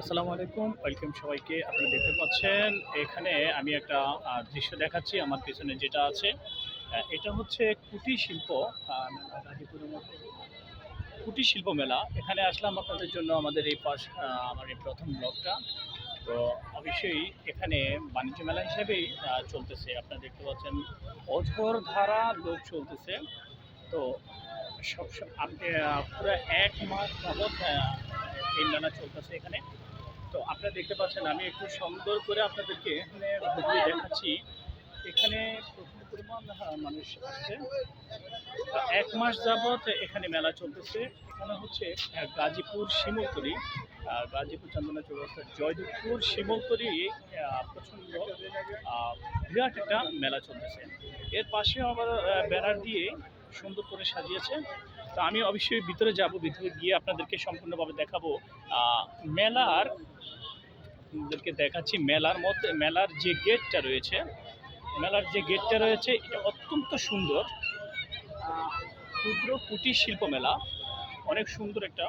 আসসালামু আলাইকুম ওয়েলকাম সবাইকে। আপনারা দেখতে পাচ্ছেন এখানে আমি একটা দৃশ্য দেখাচ্ছি আমার পেছনে যেটা আছে। এটা হচ্ছে কুটির শিল্প কুটির শিল্প মেলা। এখানে আসলাম আপনাদের জন্য আমাদের এই পাশ আমার এই প্রথম ব্লগটা। তো অবশ্যই এখানে বাণিজ্য মেলা হিসেবেই চলতেছে। আপনারা দেখতে পাচ্ছেন অঝর ধারা লোক চলতেছে। তো সব আপনি পুরো এক মাস আহ, এই মেলা চলতেছে এখানে। তো আপনারা দেখতে পাচ্ছেন, আমি একটু সুন্দর করে আপনাদেরকে এখানে দেখাচ্ছি। এখানে প্রচুর পরিমাণ মানুষ আসছে। এক মাস যাবৎ এখানে মেলা চলতেছে। এখানে হচ্ছে গাজীপুর শিমুলতলি। গাজীপুর চন্দনা চৌরাস্তা জয়দেবপুর শিমুলতলি প্রচণ্ড বিরাট একটা মেলা চলতেছে। এর পাশে আবার ব্যানার দিয়ে সুন্দর করে সাজিয়েছে। তো আমি অবশ্যই ভিতরে যাব, ভিতরে গিয়ে আপনাদেরকে সম্পূর্ণভাবে দেখাবো। মেলার, আপনাদেরকে দেখাচ্ছি মেলার মধ্যে, মেলার যে গেটটা রয়েছে, মেলার যে গেটটা রয়েছে, এটা অত্যন্ত সুন্দর। ক্ষুদ্র কুটির শিল্প মেলা, অনেক সুন্দর একটা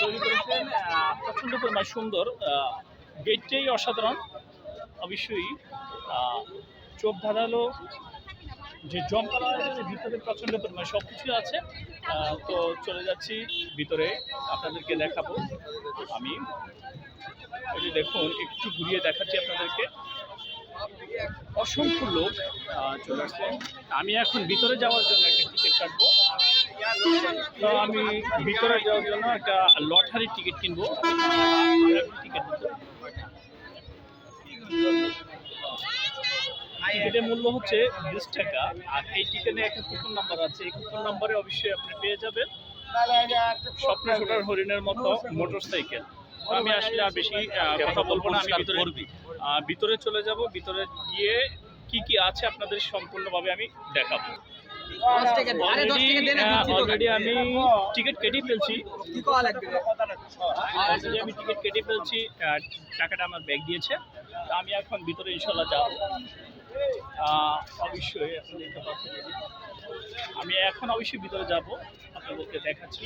তৈরি করেছেন প্রচণ্ড পরিমাণ সুন্দর গেটটাই অসাধারণ। অবশ্যই চোখ ধাঁধালো যে জমকালো ভিতরে প্রচণ্ড পরিমাণ সব কিছু আছে তো চলে যাচ্ছি ভিতরে, আপনাদেরকে দেখাবো। আমি এই যে দেখুন, একটু ঘুরিয়ে দেখাচ্ছি আপনাদেরকে। অসংখ্য লোক চলে আসছে। আমি এখন ভিতরে যাওয়ার জন্য একটা টিকিট কাটবো। তো আমি ভিতরে যাওয়ার জন্য একটা লটারির টিকিট কিনবো। টিকিট টিকিটের মূল্য হচ্ছে বিশ টাকা আর এই টিকিটে একটা কুপন নাম্বার আছে। এই কুপন নাম্বারে অবশ্যই আপনি পেয়ে যাবেন স্বপ্ন ছোটার হরিণের মতো মোটর সাইকেল আমি আসলে আর বেশি কথা বলব না আমি ভিতরে ভিতরে চলে যাব। ভিতরে গিয়ে কি কি আছে আপনাদের সম্পূর্ণভাবে আমি দেখাবো। অলরেডি আমি টিকিট কেটে ফেলছি। অলরেডি আমি টিকিট কেটে ফেলছি টাকাটা আমার ব্যাগ দিয়েছে। তো আমি এখন ভিতরে ইনশাল্লাহ যাব। অবশ্যই আপনি দেখতে পাচ্ছেন আমি এখন অবশ্যই ভিতরে যাব আপনাদেরকে দেখাচ্ছি।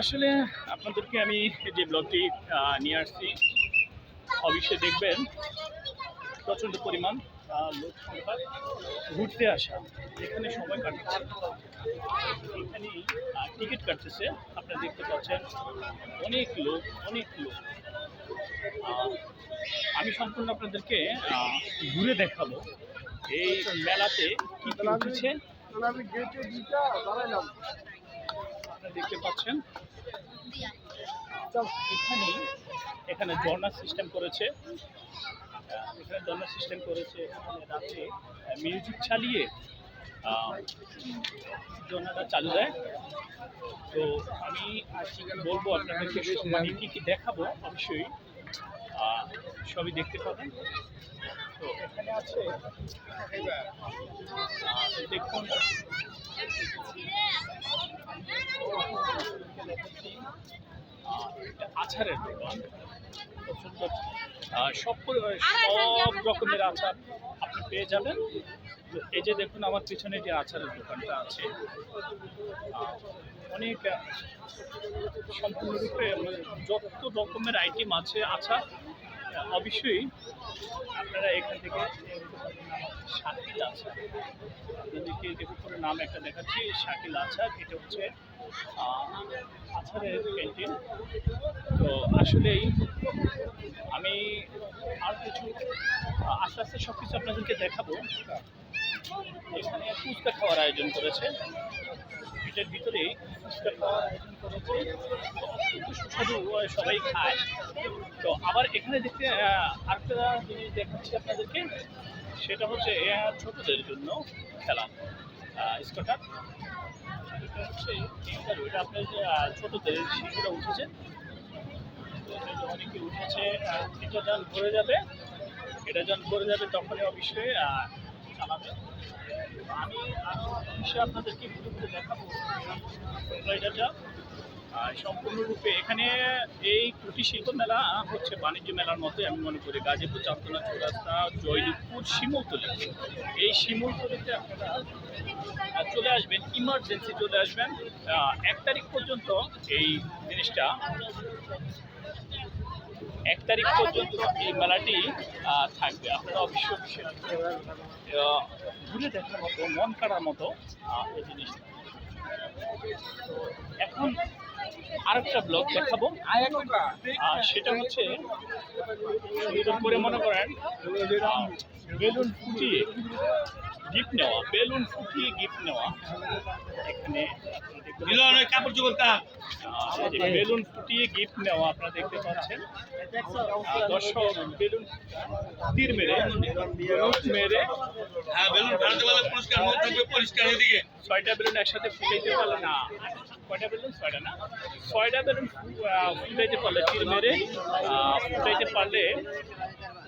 আসলে আপনাদেরকে আমি যে ব্লগটি নিয়ে আসছি অবশ্যই দেখবেন। প্রচণ্ড পরিমাণ। লোক ঘুরতে আসা। এখানে সময় কাটাচ্ছে। এখানে টিকিট কাটতেছে। আপনারা দেখতে পাচ্ছেন, অনেক লোক অনেক লোক। আমি সম্পূর্ণ আপনাদেরকে ঘুরে দেখাবো। এই মেলাতে কি কি আপনারা দেখতে পাচ্ছেন এখানে এখানে ঝর্ণার সিস্টেম করেছে। এখানে ঝর্ণার সিস্টেম করেছে এখানে রাতে মিউজিক চালিয়ে ঝর্ণাটা চালু দেয়। তো আমি বলব আপনাদেরকে মানে কী কী দেখাবো, অবশ্যই সবই দেখতে পাবেন। তো এখানে আছে দেখুন। আচারের দোকান সব সব রকমের আচার আপনি পেয়ে যাবেন। এই যে দেখুন আমার পিছনে যে আচারের দোকানটা আছে অনেক সম্পূর্ণরূপে মানে যত রকমের আইটেম আছে আচার অবশ্যই আপনারা এখান থেকে শাকিল আচার আপনাদেরকে দেখুন নাম একটা দেখাচ্ছি শাকিল আচার এটা হচ্ছে আচারের ক্যান্টিন তো আসলেই আমি আর কিছু আস্তে আস্তে সব কিছু আপনাদেরকে দেখাবো। এখানে ফুচকা খাওয়ার আয়োজন করেছে। এটার ভিতরে ফুচকা খাওয়ার আয়োজন করেছে। সুস্বাদু সবাই খায়। তো আবার এখানে দেখতে আরেকটা জিনিস দেখাচ্ছি আপনাদেরকে। সেটা হচ্ছে ছোটদের জন্য খেলা স্কটার। এটা হচ্ছে kangaroo, এটা আপনার ছোটদের শিশুরা উঠেছে অনেকে উঠেছে এটা যখন ভরে যাবে এটা যখন ভরে যাবে তখনই অবশ্যই চালাবে আমি আরও বিষয়ে আপনাদেরকে ভিডিওতে দেখাবো এটা সম্পূর্ণরূপে এখানে এই কুটির শিল্প মেলা হচ্ছে বাণিজ্য মেলার মতোই আমি মনে করি। গাজীপুর, চাঁদতলা, চৌরাস্তা জয়দেবপুর শিমুলতলি। এই শিমুলতলিতে আপনারা চলে আসবেন ইমার্জেন্সি চলে আসবেন। এক তারিখ পর্যন্ত এই জিনিসটা, এক তারিখ পর্যন্ত এই মেলাটি থাকবে আপনারা অবশ্যই ঘুরে দেখার মতো, মন কাড়ার মতো এই জিনিসটা। এখন আরেকটা ব্লগ দেখাবো। আর সেটা হচ্ছে করে মনে করেন বেলুন ফুটিয়ে গিফট নেওয়া বেলুন ফুটিয়ে গিফট নেওয়া। এখানে কাপড় চোপড় বেলুন ফুটিয়ে গিফট নেওয়া আপনারা দেখতে পাচ্ছেন। দর্শক বেলুন তীর মেরে মেরে হ্যাঁ বেলুন ফাটাতে পারলে পুরস্কার মন থাকবে পরিষ্কার এদিকে। ছয়টা বেলুন একসাথে ফুটাইতে পারলে না। কয়টা বেলুন ছয়টা না। ছয়টা বেলুন ফুটাইতে পারলে তীর মেরে ফুটাইতে পারলে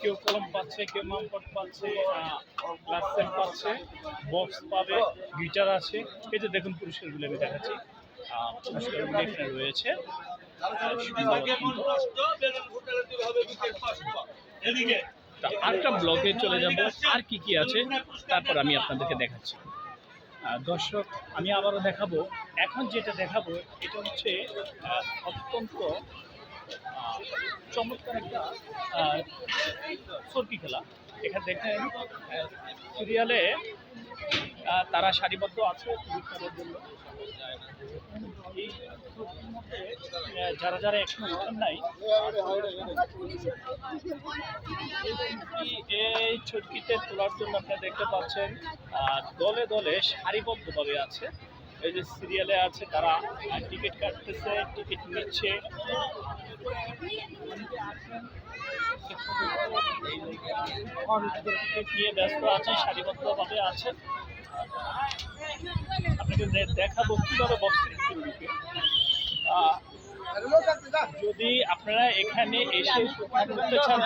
কেউ কলম পাচ্ছে কেউ মামপট পাচ্ছে লাসেল পাচ্ছে বক্স পাবে গিটার আছে এই যে দেখুন পুরস্কারগুলো আমি দেখাচ্ছি পুরস্কারগুলো এখানে রয়েছে এদিকে তা আরেকটা ব্লগে চলে যাব। আর কি কি আছে, তারপর আমি আপনাদেরকে দেখাচ্ছি। দর্শক, আমি আবারও দেখাবো। এখন যেটা দেখাবো, এটা হচ্ছে অত্যন্ত চমৎকার একটা সর্কি খেলা। এখানে দেখেন সিরিয়ালে তারা সারিবদ্ধ আছে জন্য। যারা যারা এখনও ওঠেন নাই, এই ছুটকিতে তোলার জন্য আপনারা দেখতে পাচ্ছেন দলে দলে সারিবদ্ধভাবে আছে। এই যে সিরিয়ালে আছে, তারা টিকিট কাটতেছে, টিকিট নিচ্ছে। নিয়ে ব্যস্ত সারিবদ্ধভাবে আপনাকে দেখাবো কীভাবে যদি আপনারা এখানে এসে করতে চান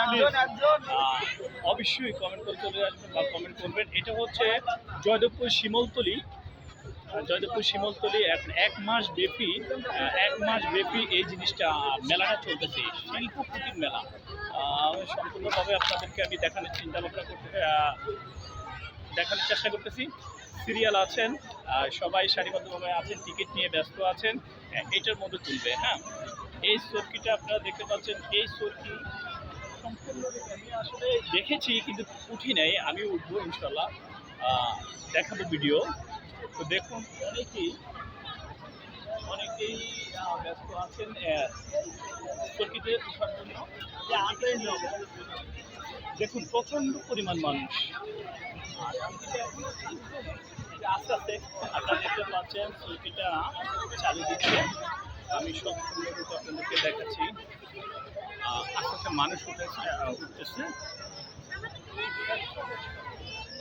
অবশ্যই কমেন্ট করে চলে আসবেন বা কমেন্ট করবেন। এটা হচ্ছে জয়দেবপুর শিমলতলি জয়দেবপুর শিমলতলি এক এক মাস ব্যাপী এক মাস ব্যাপী এই জিনিসটা মেলাটা চলতেছে শিল্প কুটির মেলা সম্পূর্ণভাবে আপনাদেরকে আমি দেখানোর চিন্তা ভাবনা করতে দেখানোর চেষ্টা করতেছি। সিরিয়াল আছেন সবাই সারিবদ্ধভাবে আছেন, টিকিট নিয়ে ব্যস্ত আছেন এটার মধ্যে তুলবে হ্যাঁ? এই সর্কিটা আপনারা দেখতে পাচ্ছেন, এই সর্কি সম্পূর্ণরূপে আমি আসলে দেখেছি, কিন্তু উঠি নাই আমি উঠবো ইনশাল্লাহ দেখাবো ভিডিও। তো দেখুন অনেকেই অনেকেই ব্যস্ত আছেন সর্কিতে উঠার জন্য। দেখুন প্রচণ্ড পরিমাণ মানুষ। আস্তে আস্তে আপনারা দেখতে পাচ্ছেন চৌকিটা চালু দিচ্ছে আমি সম্পূর্ণরূপে আপনাদেরকে দেখাচ্ছি। আস্তে আস্তে মানুষ উঠেছে উঠতেছে।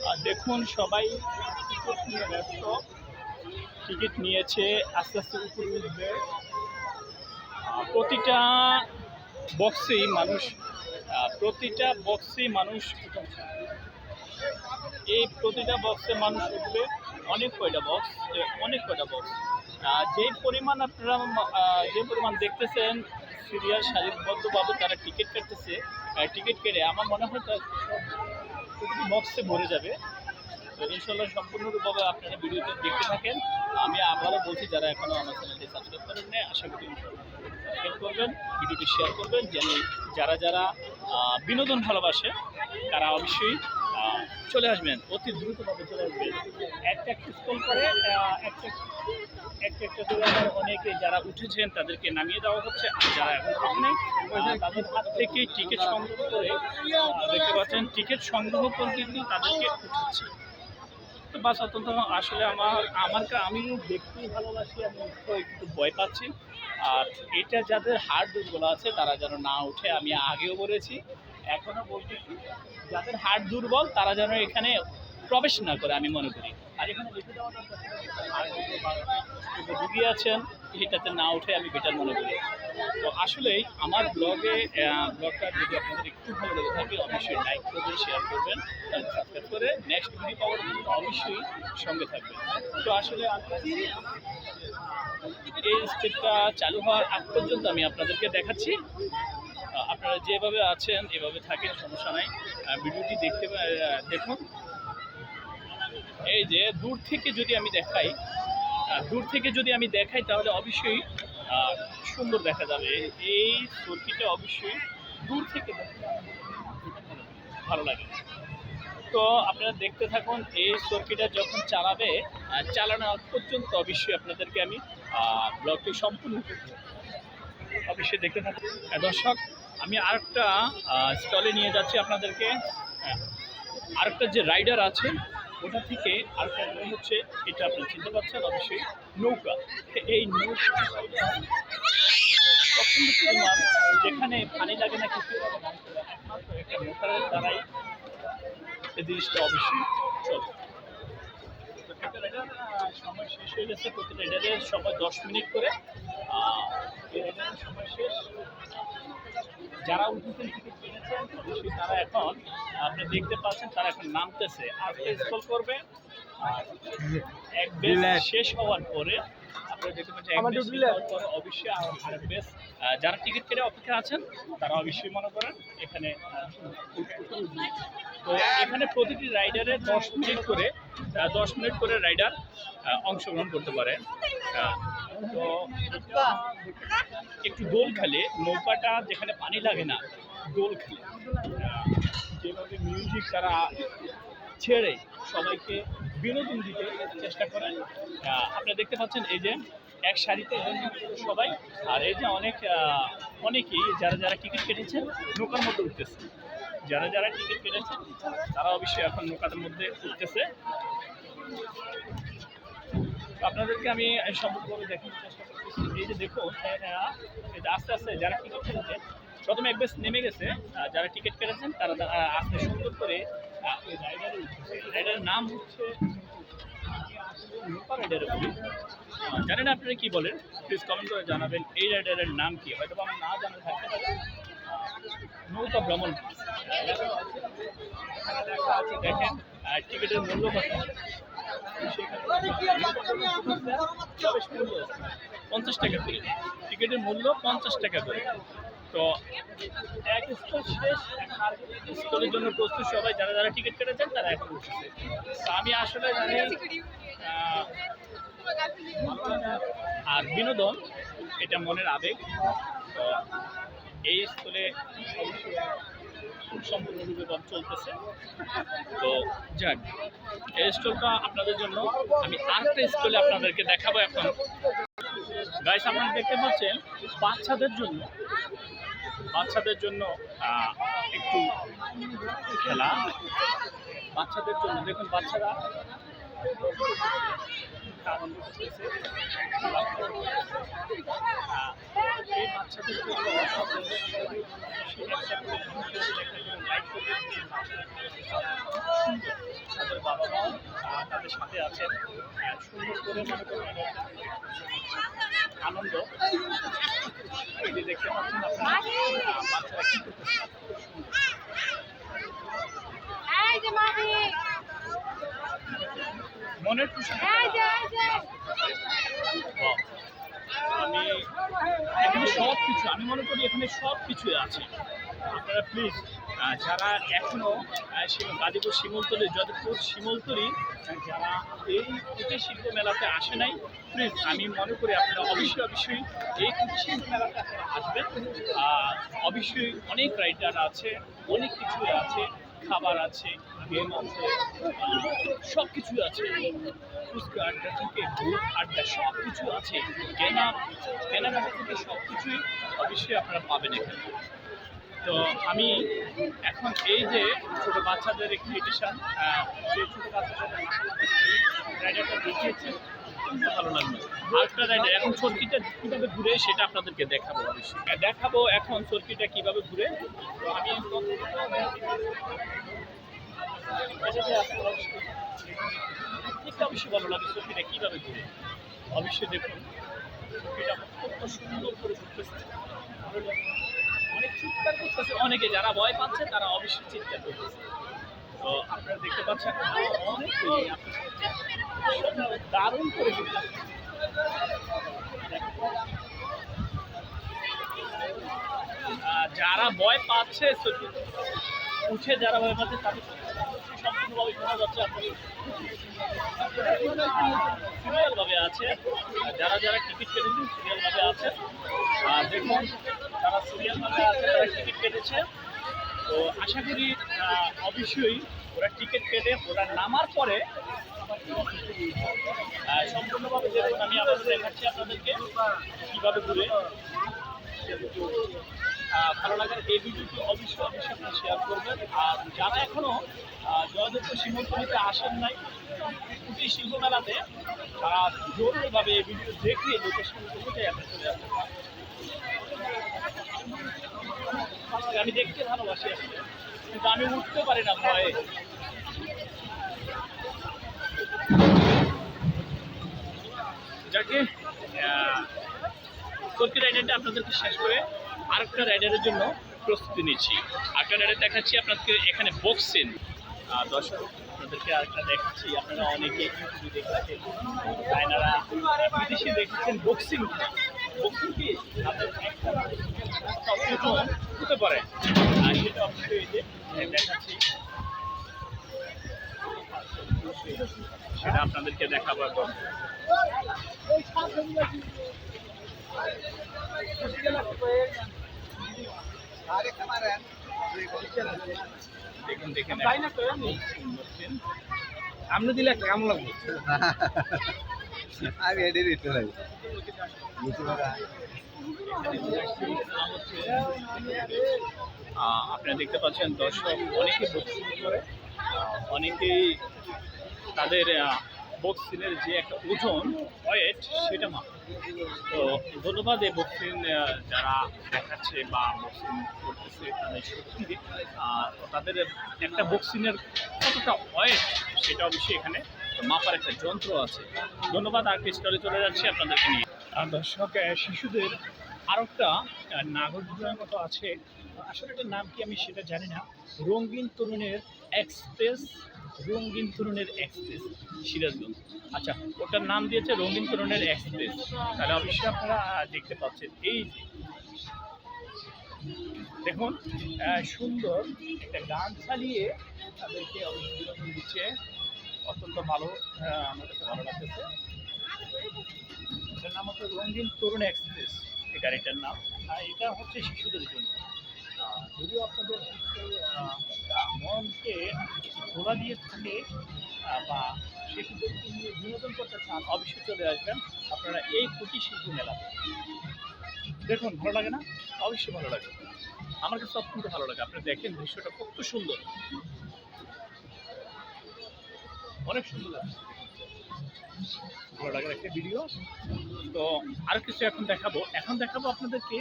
আর দেখুন, সবাই টিকিট নিয়ে ব্যস্ত। টিকিট নিয়েছে আস্তে আস্তে উপরে উঠবে। প্রতিটা বক্সেই মানুষ প্রতিটা বক্সেই মানুষ এই প্রতিটা বক্সে মানুষ উঠবে। অনেক কয়টা বক্স অনেক কয়টা বক্স যে পরিমাণ আপনারা যে পরিমাণ দেখতেছেন, সিরিয়াল সারিবদ্ধভাবে তারা টিকিট কাটতেছে। টিকিট কেটে আমার মনে হয় তার প্রতিটি বক্সে ভরে যাবে। তো ইনশাল্লাহ সম্পূর্ণরূপভাবে আপনারা ভিডিওতে দেখতে থাকেন। আমি আবারও বলছি, যারা এখনও আমার চ্যানেলটি সাবস্ক্রাইব করেন না আশা করি সাবস্ক্রাইব করবেন, ভিডিওটি শেয়ার করবেন। যেন যারা যারা বিনোদন ভালোবাসে, তারা অবশ্যই চলে আসবেন। অতি দ্রুতভাবে চলে আসবেন। একটা স্কুল করে একটা একটা করে অনেকে যারা উঠেছেন তাদেরকে নামিয়ে দেওয়া হচ্ছে, আর যারা এখন উঠে তাদের হাত থেকে টিকিট সংগ্রহ করে দেখতে পাচ্ছেন, টিকিট সংগ্রহ করে কিন্তু তাদেরকে উঠাচ্ছে। তো বাস অত্যন্ত আসলে আমার আমার আমিও দেখতেই ভালোবাসি আমি একটু ভয় পাচ্ছি। আর এটা যাদের হাড় দুর্বল আছে, তারা যেন না উঠে, আমি আগেও বলেছি, এখনও বলতেছি যাদের হাড় দুর্বল, তারা যেন এখানে প্রবেশ না করে, আমি মনে করি। রুগী আছেন, এটাতে না উঠে আমি বেটার মনে করি। তো আসলেই আমার ব্লগে ব্লগটা যদি আপনাদের একটু ভালো লেগে থাকে, অবশ্যই লাইক করবেন শেয়ার করবেন সাবস্ক্রাইব করে নেক্সট ভিডিও পাওয়ার জন্য অবশ্যই সঙ্গে থাকবেন। তো আসলে এই স্টেপটা চালু হওয়ার আগ পর্যন্ত আমি আপনাদেরকে দেখাচ্ছি। আপনারা যেভাবে আছেন, এভাবে থাকেন, সমস্যা নাই। ভিডিওটি দেখতে দেখুন। এই যে দূর থেকে যদি আমি দেখাই দূর থেকে যদি আমি দেখাই তাহলে অবশ্যই সুন্দর দেখা যাবে। এই সর্কিটা অবশ্যই দূর থেকে ভালো লাগে। তো আপনারা দেখতে থাকুন এই সর্কিটা যখন চালাবে আহ, চালানোর পর্যন্ত অবশ্যই আপনাদেরকে আমি ব্লগটি সম্পূর্ণ। অবশ্যই দেখতে থাকুন। দর্শক আমি আরেকটা স্টলে নিয়ে যাচ্ছি আপনাদেরকে। আহ, আরেকটা যে রাইডার আছে ওটা থেকে আরেকটা নাম হচ্ছে, এটা আপনি চিনতে পারছেন অবশ্যই, নৌকা। এই নৌকা যেখানে পানি লাগে না, কিছু একটা দ্বারাই এই জিনিসটা অবশ্যই চলে। সময় শেষ হয়ে গেছে প্রত্যেকটা রাইডারের সময় দশ মিনিট করে সময় শেষ। যারা উঠেছেন টিকিট কিনেছেন অবশ্যই তারা এখন আপনি দেখতে পাচ্ছেন তারা এখন নামতেছে। আর স্কল করবে এক শেষ হওয়ার পরে আপনারা দেখতে পাচ্ছেন পরে অবশ্যই বেস যারা টিকিট কেটে অপেক্ষা আছেন তারা অবশ্যই মনে করেন এখানে তো এখানে প্রতিটি রাইডারের দশ মিনিট করে দশ মিনিট করে রাইডার অংশগ্রহণ করতে পারে। তো একটু দোল খেলে নৌকাটা যেখানে পানি লাগে না দোল খেলে। যেভাবে মিউজিক তারা ছেড়ে সবাইকে বিনোদন দিতে চেষ্টা করেন। আপনারা দেখতে পাচ্ছেন এই যে এক সারিতে সবাই। আর এই যে অনেক অনেকেই যারা যারা টিকিট কেটেছেন, নৌকার মধ্যে উঠতেছে। যারা যারা টিকিট কেটেছেন তারা অবশ্যই এখন নৌকার মধ্যে উঠতেছে। আপনাদেরকে আমি সম্পূর্ণভাবে দেখানোর চেষ্টা করতেছি। এই যে দেখুন এরা এই যে আস্তে আস্তে যারা টিকিট কেটেছেন প্রথমে এক বেশ নেমে গেছে। যারা টিকিট কেটেছেন, তারা আসতে সুন্দর করে রাইডারের নাম হচ্ছে জানেন আপনারা কি বলেন? প্লিজ কমেন্ট করে জানাবেন, এই রাইডারের নাম কি? হয়তো আমার না জানা থাকতে পারে। নৌকা ভ্রমণ। দেখেন টিকিটের মূল্য কত? পঞ্চাশ টাকা করে। টিকিটের মূল্য পঞ্চাশ টাকা করে। তো এক স্কুল শেষ স্কুলের জন্য প্রস্তুত সবাই, যারা যারা টিকিট কেটেছেন তারা এখন আমি আসলে জানি আর বিনোদন, এটা মনের আবেগ। তো এই স্কুলে সম্পূর্ণরূপে বন্ধ চলতেছে। তো যাক, এই স্টলটা আপনাদের জন্য আমি আরেকটা স্টলে আপনাদেরকে দেখাবো এখন। গাইস আপনারা দেখতে পাচ্ছেন, বাচ্চাদের জন্য বাচ্চাদের জন্য একটু খেলা। বাচ্চাদের জন্য, দেখুন বাচ্চারা তাদের তাদের সাথে আছেন সুন্দর করে আনন্দ। যে দেখতে পাচ্ছেন মনের খুশি. আমি এখানে সব কিছু আমি মনে করি এখানে সব কিছুই আছে। আপনারা প্লিজ যারা এখনও আহ, শিম- গাজীপুর শিমলতলি যদপুর শিমলতলি যারা এই কুটির শিল্প মেলাতে আসে নাই প্লিজ আমি মনে করি আপনারা অবশ্যই অবশ্যই এই কুটির শিল্প মেলাতে আপনারা আসবেন। অবশ্যই অনেক রাইটার আছে অনেক কিছুই আছে খাবার আছে গেম আছে সব কিছু আছে। ফুচকা আড্ডা থেকে গ্রুপ আড্ডা সব কিছু আছে। কেনা কেনাকাটা থেকে সব কিছুই অবশ্যই আপনারা পাবেন এখানে। তো আমি এখন এই যে ছোট বাচ্চাদের একটি এডিশন যে ছোট বাচ্চাদের রাইডারটা দেখিয়েছে ভালো লাগল। আরেকটা এখন সর্কিটা কীভাবে ঘুরে সেটা আপনাদেরকে দেখাবো দেখাবো এখন সর্কিটা কীভাবে ঘুরে আমি দেখতে অবশ্যই ভালো লাগে সর্কিটা কীভাবে ঘুরে। অবশ্যই দেখুন অত্যন্ত সুন্দর করে ঘুরতেছে। চিৎকার করতেছে। অনেকে যারা ভয় পাচ্ছে, তারা অবশ্যই চিৎকার করতেছে। তো আপনারা দেখতে পাচ্ছেন, অনেকেই দারুণ করে যারা ভয় পাচ্ছে উঠে যারা ভয় পাচ্ছে, তাদের সম্পূর্ণভাবে শোনা যাচ্ছে আছে। যারা যারা টিকিট কেটেছেন সিরিয়াল ভাবে আছে। আর দেখুন যারা সিরিয়াল ভাবে আছে তারা টিকিট কেটেছে। তো আশা করি অবশ্যই ওরা টিকিট কেটে ওরা নামার পরে সম্পূর্ণভাবে দেখুন আমি আপনাদের দেখাচ্ছি আপনাদেরকে কীভাবে ঘুরে। ভালো লাগার এই ভিডিওটি অবশ্যই অবশ্যই আপনারা শেয়ার করবেন। আর যারা এখনও আহ, জয়দেবপুর শিমলতলিতে আসেন নাই কুটি শিল্প মেলাতে তারা জরুরিভাবে এই ভিডিও দেখে আপনি চলে আসতে আমি দেখতে ভালোবাসি আসলে, কিন্তু আমি উঠতে পারি না ভয়ে। যাকে কর্কি রাইডারটা আপনাদেরকে শেষ করে আরেকটা রাইডারের জন্য প্রস্তুতি নিচ্ছি। আরেকটা রাইডার দেখাচ্ছি আপনাদেরকে এখানে বক্সিন দর্শক আপনাদেরকে আরেকটা দেখাচ্ছি। আপনারা অনেকে ইউটিউবে দেখেছেন বিদেশে বক্সিং বক্সিং কি? হতে পারে। আর সেটা যে দেখাচ্ছি। সেটা আপনাদেরকে দেখাবো এখন দেখুন দেখেন আপনি দিলে একটা কেমন লাগবে। আমি দিতে লাগবে আপনারা দেখতে পাচ্ছেন দর্শক অনেকে অনেকেই তাদের বক্সিংয়ের যে একটা ওজন ওয়েট সেটা মাপে। তো ধন্যবাদ এই বক্সিং যারা দেখাচ্ছে বা বক্সিং করতেছে, তাদের সত্যি তাদের একটা বক্সিংয়ের কতটা ওয়েট সেটা অবশ্যই এখানে মাপার একটা যন্ত্র আছে। ধন্যবাদ, আর স্টলে চলে যাচ্ছি আপনাদেরকে নিয়ে। আর দর্শক শিশুদের আরও একটা নাগরিকের মতো আছে। আসলে এটার নাম কি আমি সেটা জানি না। রঙিন তরুণের এক্সপ্রেস রঙিন তরুণের এক্সপ্রেস, সিরাজগঞ্জ। আচ্ছা ওটার নাম দিয়েছে রঙিন তরুণের এক্সপ্রেস। তাহলে অবশ্যই আপনারা দেখতে পাচ্ছেন। এই যে, দেখুন সুন্দর একটা গান চালিয়ে তাদেরকে অবশ্যই দিচ্ছে। অত্যন্ত ভালো আমার কাছে ভালো লাগতেছে। এটার নাম হচ্ছে রঙিন তরুণ এক্সপ্রেস, এই গাড়িটার নাম। এটা হচ্ছে শিশুদের জন্য। যদিও আপনাদের মনকে খোলা দিয়ে থাকে বা শিশুদেরকে নিয়ে বিনোদন করতে চান, অবশ্যই চলে আসবেন। আপনারা এই কুটি শিল্প মেলাতে। দেখুন, ভালো লাগে না? অবশ্যই ভালো লাগে। আমার কাছে অত্যন্ত ভালো লাগে। আপনি দেখেন দৃশ্যটা কত সুন্দর। অনেক সুন্দর ভালো লাগার একটা ভিডিও তো আর কিছু এখন দেখাবো। এখন দেখাবো আপনাদেরকে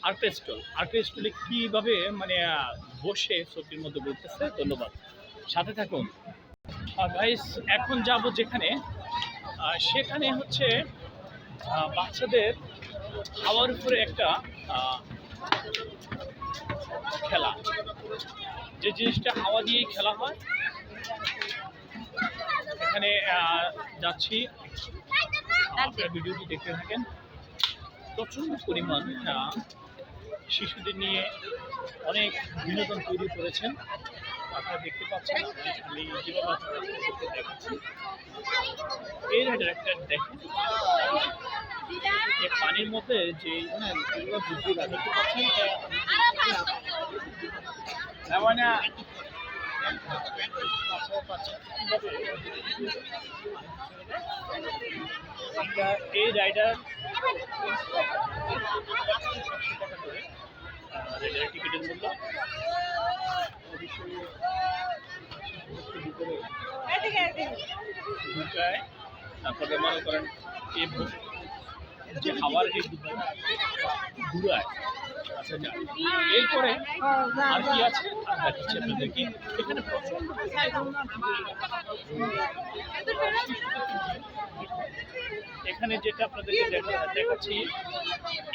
আর্কের স্টল আর্কের স্টলে কীভাবে মানে বসে ছবির মধ্যে বলতেছে ধন্যবাদ। সাথে থাকুন। ভাইস এখন যাব যেখানে সেখানে হচ্ছে বাচ্চাদের হাওয়ার উপরে একটা খেলা। যে জিনিসটা হাওয়া দিয়েই খেলা হয় এখানে আহ, যাচ্ছি। আপনার ভিডিওটি দেখতে থাকেন। প্রচণ্ড পরিমাণ শিশুদের নিয়ে অনেক বিনোদন তৈরি করেছেন। আপনারা দেখতে পাচ্ছেন আমি যেভাবে দেখাচ্ছি এই রাইডার একটা দেখেন পানির মধ্যে যে বৃদ্ধি মানে আমরা এই রাইডার রাইডার টিকিটের মূল্য? তারপরে মনে করেন এই যে খাবার এই ঘুরায় আচ্ছা যা। এরপরে আর কি আছে? আর আপনাদেরকে। এখানে এখানে যেটা আপনাদেরকে দেখা- দেখাচ্ছি,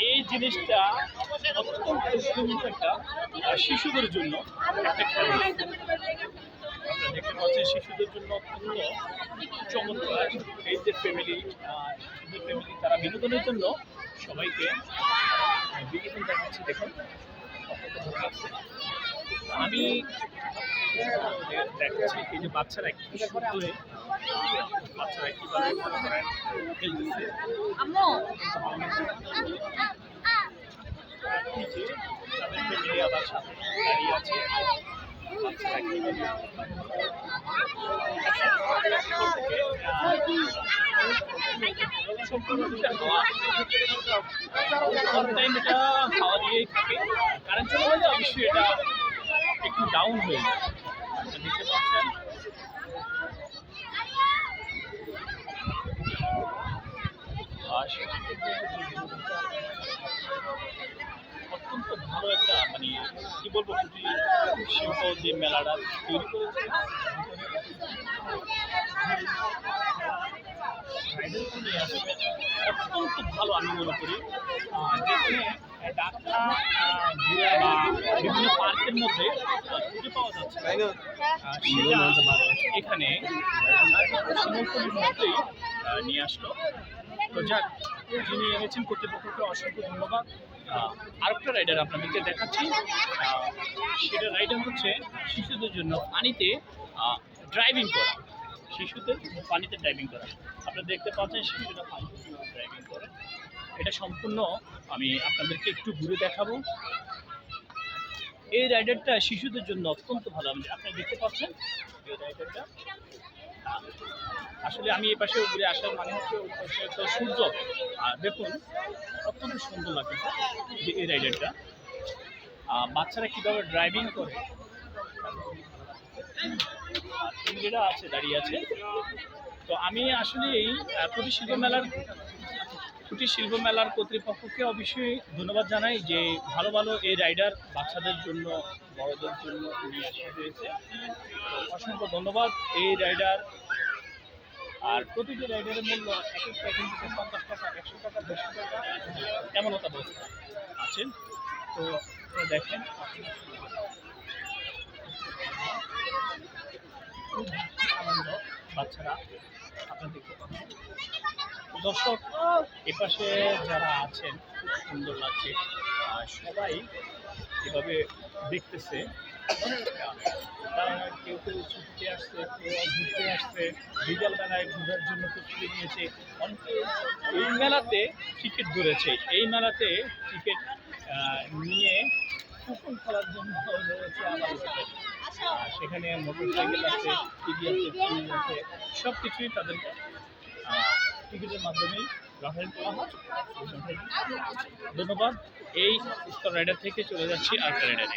এই জিনিসটা অত্যন্ত সুন্দর একটা শিশুদের জন্য একটা আপনারা দেখতে পাচ্ছেন শিশুদের জন্য অত্যন্ত চমৎকার এই যে ফ্যামিলি শিশুদের ফ্যামিলি তারা বিনোদনের জন্য সবাইকে বিনোদন দেখাচ্ছি দেখুন। আমি দেখাচ্ছি এই যে বাচ্চারা কি সুন্দরে বাচ্চারা কীভাবে খেলতেছে। তাদের ফ্যামিলি আবার সাথে দাঁড়িয়ে আছে। টাইম এটা খাওয়া দিয়েই থাকে কারেন্ট চলে গেলে অবশ্যই এটা একটু ডাউন হয়ে যায় দেখতে পাচ্ছেন আর অত্যন্ত ভালো একটা মানে কি বলব শিল্প যে মেলাটা তৈরি করেছে। অত্যন্ত ভালো আমি মনে করি যেখানে ডাক্তার আহ, বা বিভিন্ন পার্কের মধ্যে খুঁজে পাওয়া যাচ্ছে। সেটা এখানে মধ্যেই নিয়ে আসলো। তো যাক যিনি এনেছেন কর্তৃপক্ষকে অসংখ্য ধন্যবাদ। আরেকটা রাইডার আপনাদেরকে দেখাচ্ছি। সেটা রাইডার হচ্ছে শিশুদের জন্য পানিতে ড্রাইভিং করা। শিশুদের পানিতে ড্রাইভিং করা। আপনারা দেখতে পাচ্ছেন শিশুরা পানিতে ড্রাইভিং করে। এটা সম্পূর্ণ আমি আপনাদেরকে একটু ঘুরে দেখাবো। এই রাইডারটা শিশুদের জন্য অত্যন্ত ভালো। আপনারা দেখতে পাচ্ছেন? এই রাইডারটা আসলে আমি এই পাশে ঘুরে আসার মানে হচ্ছে সূর্য। আর দেখুন, অত্যন্ত সুন্দর লাগছে যে এই রাইডারটা। বাচ্চারা কীভাবে ড্রাইভিং করে। ইংরেজরা আছে, দাঁড়িয়ে আছে। তো আমি আসলে এই কুটির শিল্প মেলার কুটির শিল্প মেলার কর্তৃপক্ষকে অবশ্যই ধন্যবাদ জানাই যে ভালো ভালো এই রাইডার বাচ্চাদের জন্য বড়দের জন্য নিয়ে হয়েছে। অসংখ্য ধন্যবাদ এই রাইডার। আর প্রতিটি রাইডারের মূল্য এক একটা কিন্তু পঞ্চাশ টাকা, একশো টাকা টাকা, এমন একটা অবস্থা আছে। তো দেখেন আনন্দ বাচ্চারা দর্শক এপাশে যারা আছেন খুব সুন্দর লাগছে। সবাই এভাবে দেখতেছে। কেউ কেউ ছুটিতে আসছে, কেউ ঘুরতে আসছে। বিকাল বেলায় ঘোরার জন্য প্রস্তুতি নিয়েছে। অনেকে এই মেলাতে টিকিট ধরেছে। এই মেলাতে টিকিট নিয়ে কুপন খেলার জন্য রয়েছে আর সেখানে মোটর সাইকেল আছে, টিভি আছে ফ্রিজ আছে সব কিছুই তাদেরকে টিকিটের মাধ্যমেই ধন্যবাদ। এই স্টার রাইডার থেকে চলে যাচ্ছি আরেকটা রাইডারে।